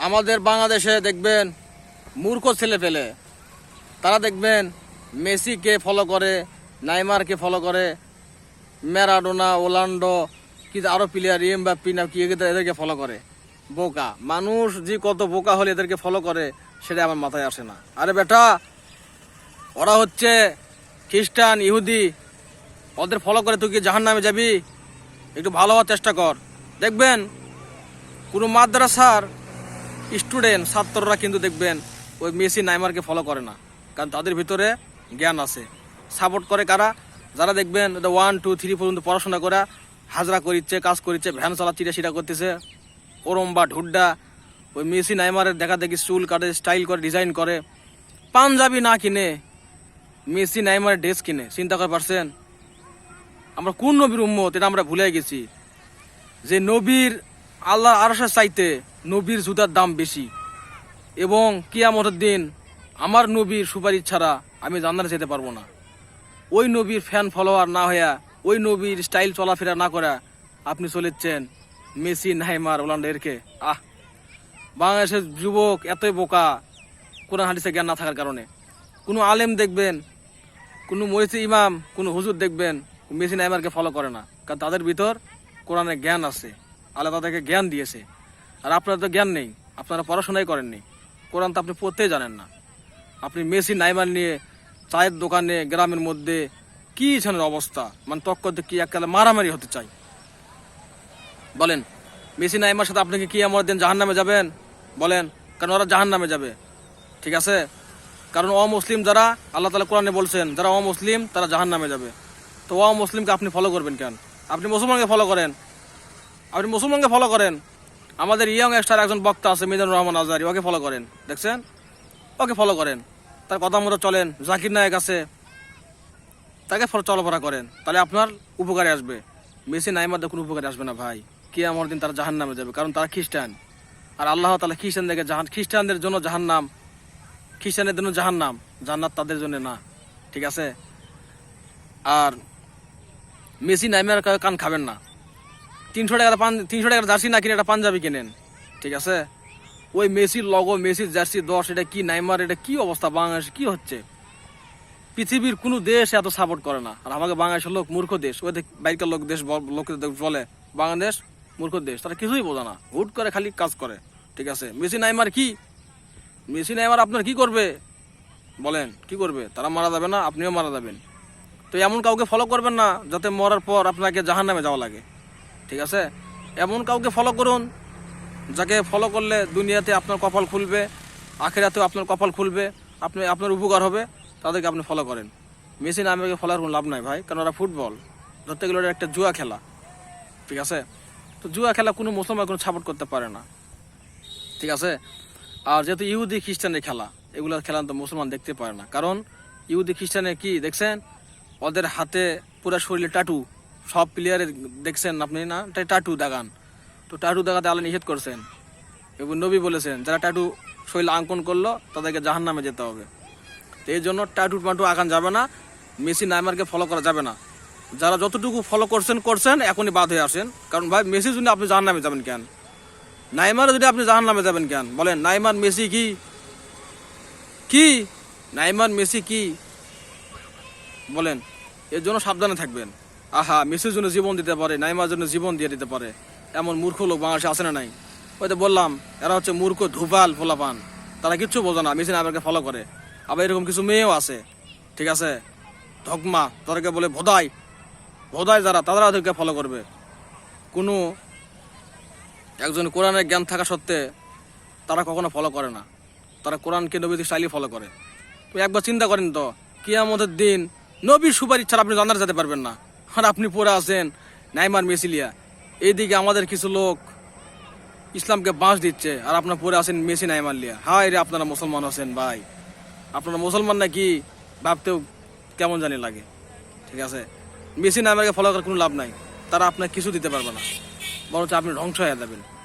আমাদের বাংলাদেশে দেখবেন মূর্খ ছেলে পেলে, তারা দেখবেন মেসিকে ফলো করে, নাইমারকে ফলো করে, ম্যারাডোনা, ওলান্ডো, কি আরও প্লেয়ার এম বা পিনা কি এদের- এদেরকে ফলো করে। বোকা। মানুষ যে কত বোকা হলে এদেরকে ফলো করে, সেটা আমার মাথায় আসে না। আরে বেটা, ওরা হচ্ছে খ্রিস্টান, ইহুদি, ওদের ফলো করে তুই কি জাহান নামে যাবি? একটু ভালো হওয়ার চেষ্টা কর। দেখবেন কোনো মাদ্রাসার স্টুডেন্ট, ছাত্ররা কিন্তু দেখবেন ওই মেসি নাইমারকে ফলো করে না। কারণ তাদের ভিতরে জ্ঞান আছে। সাপোর্ট করে কারা? যারা দেখবেন ওয়ান টু থ্রি পর্যন্ত পড়াশোনা করা, হাজরা করিচ্ছে, কাজ করিচ্ছে, ভ্যান চালাচ্ছে এটা সেটা করতেছে। ওরম বা ঢুড্ডা, ওই মেসি নাইমারের দেখা দেখি চুল কাটে স্টাইল করে ডিজাইন করে। পাঞ্জাবি না কিনে, মেসি নাইমারের ড্রেস কিনে। চিন্তা করে পারছেন? আমরা কোন নবীর উম্মত? এটা আমরা ভুলে গেছি। যে নবীর আল্লাহ আরশের চাইতে নবীর জুতার দাম বেশি। এবং কিয়ামতের দিন আমার নবীর সুপারিশ ছাড়া আমি জান্নাতে যেতে পারব না। ওই নবীর ফ্যান ফলোয়ার না হইয়া, ওই নবীর স্টাইল চলাফেরা না করা আপনি চলেছেন মেসি, নাইমার ওলান্ডেরকে আহ! বাংলাদেশের যুবক এতই বোকা, কোরআন হাদিসে জ্ঞান না থাকার কারণে। কোনো আলেম দেখবেন, কোনো মহিষি ইমাম, কোনো হুজুর দেখবেন, মেসি, নাইমারকে ফলো করে না। কারণ তাদের ভিতর কোরআনে জ্ঞান আছে। আল্লাহ তাদেরকে জ্ঞান দিয়েছে। আর আপনার তো জ্ঞান নেই, আপনারা পড়াশোনাই করেননি। কোরআন তো আপনি পড়তেই জানেন না। আপনি মেসি, নাইমার নিয়ে, চায়ের দোকানে, গ্রামের মধ্যে কি ছানের অবস্থা? মানে তক্কতে কি এককালে মারামারি হতে চাই? বলেন, মেসি, নাইমার সাথে আপনি কি কি আমার দিন জাহান নামে যাবেন? বলেন, কারণ ওরা জাহান নামে যাবে। ঠিক আছে? কারণ অমুসলিম যারা, আল্লাহ তালা কোরআনে বলছেন, যারা অমুসলিম, তারা জাহান নামে যাবে। তো অমুসলিমকে আপনি ফলো করবেন কেন? আপনি মুসলমানকে ফলো করেন। আপনি মুসলমানকে ফলো করেন। আমাদের ইয়ং স্টার একজন বক্তা আছে, মিজানুর রহমান আজহারি ওকে ফলো করেন, দেখছেন? ওকে ফলো করেন। তার কথা মতো চলেন, জাকির নায়ক আছে, তাকে ফলো চলাফেরা করেন। তাহলে আপনার উপকারে আসবে। মেসি, নাইমার কোনো উপকারে আসবে না ভাই। কে আমার দিন তারা জাহান নামে যাবে, কারণ তারা খ্রিস্টান। আর আল্লাহ তালা খ্রিস্টানদেরকে জাহান খ্রিস্টানদের জন্য জাহান নাম খ্রিস্টানের জন্য জাহান নাম জান্নাত তাদের জন্য না। ঠিক আছে? আর মেসি, নাইমার কান খাবেন না। তিনশো টাকার পান তিনশো টাকার জার্সি না কিনে একটা পাঞ্জাবি কেনেন। ঠিক আছে? ওই মেসির লগো মেসির জার্সি দশ, এটা কি নাইমার, এটা কি অবস্থা? বাংলাদেশে কি হচ্ছে? পৃথিবীর কোনো দেশ এত সাপোর্ট করে না। আর আমাকে বাংলাদেশের লোক মূর্খ দেশ। ওই দেখ বাইরের লোক দেশ বল- লোকে বলে, বাংলাদেশ মূর্খ দেশ। তারা কিছুই বোঝে না। হুট করে খালি কাজ করে। ঠিক আছে? মেসি নাইমার কি? মেসি নাইমার আপনার কি করবে? বলেন, কি করবে? তারা মারা যাবে না, আপনিও মারা যাবেন। তো এমন কাউকে ফলো করবেন না, যাতে মরার পর আপনাকে জাহান নামে যাওয়া লাগে। ঠিক আছে? এমন কাউকে ফলো করুন, যাকে ফলো করলে দুনিয়াতে আপনার কপাল খুলবে, আখেরাতেও আপনার কপাল খুলবে, আপনি, আপনার উপকার হবে, তাদেরকে আপনি ফলো করেন। মেসি নামে ফলোর কোনো লাভ নাই ভাই, কারণ ওরা ফুটবল ধরতে গেলে একটা জুয়া খেলা, ঠিক আছে? তো জুয়া খেলা কোনো মুসলমান কোনো সাপোর্ট করতে পারে না, ঠিক আছে? আর যেহেতু ইহুদি খ্রিস্টানের খেলা, এগুলো খেলা তো মুসলমান দেখতে পারে না। কারণ ইহুদি খ্রিস্টানের কি, দেখছেন? ওদের হাতে পুরো শরীরে টাটু সব প্লেয়ারে দেখছেন আপনি না? টাটু দাগান তো টাটু দাগাতে আল্লাহ নিষেধ করছেন। এবং নবী বলেছেন, যারা টাটু শরীরে অঙ্কন করল, তাদেরকে জাহান নামে যেতে হবে। তো এই জন্য টাটু মাটু আঁকান যাবে না, মেসি নাইমারকে ফলো করা যাবে না। যারা যতটুকু ফলো করছেন করছেন, এখনই বাদ হয়ে আসেন। কারণ ভাই মেসির জন্য আপনি জাহান নামে যাবেন কেন? নাইমার যদি আপনি জাহান নামে যাবেন কেন? বলেন, নাইমার, মেসি কি? কি? নাইমার, মেসি কি? বলেন, এর জন্য সাবধানে থাকবেন। আহা মেসির জন্য জীবন দিতে পারে, নাইমার জন্য জীবন দিয়ে দিতে পারে। এমন মূর্খ লোক বাংলাদেশে আছে না নাই? ওই তো বললাম, এরা হচ্ছে মূর্খ ধুপাল ফোলাপান। তারা কিচ্ছু বোঝে না মেসি নাইমারকে ফলো করে। আবার এরকম কিছু মেয়েও আছে, ঠিক আছে? ধকমা, তাদেরকে বলে ভোদাই। ভোদাই যারা তারা ওদেরকে ফলো করবে। কোনো একজন কোরআনের জ্ঞান থাকা সত্ত্বে তারা কখনো ফলো করে না। তারা কোরআনকে নবীদের স্টাইলি ফলো করে। তো একবার চিন্তা করেন তো, কিয়ামতের দিন নবীর সুপারিশ ছাড়া আপনি জানার যেতে পারবেন না। আর আপনি পড়ে আছেন নাইমার মেসিলিয়া। এইদিকে আমাদের কিছু লোক ইসলামকে বাঁশ দিচ্ছে আর আপনার পরে আছেন মেসি নাইমার লিয়া। হাই রে, আপনারা মুসলমান আছেন ভাই। আপনারা মুসলমান নাকি ভাবতেও কেমন জানি লাগে। ঠিক আছে? মেসি নাইমারকে ফলো করার কোনো লাভ নাই। তারা আপনার কিছু দিতে পারবে না। বরঞ্চ আপনি ধ্বংস হয়ে যাবেন।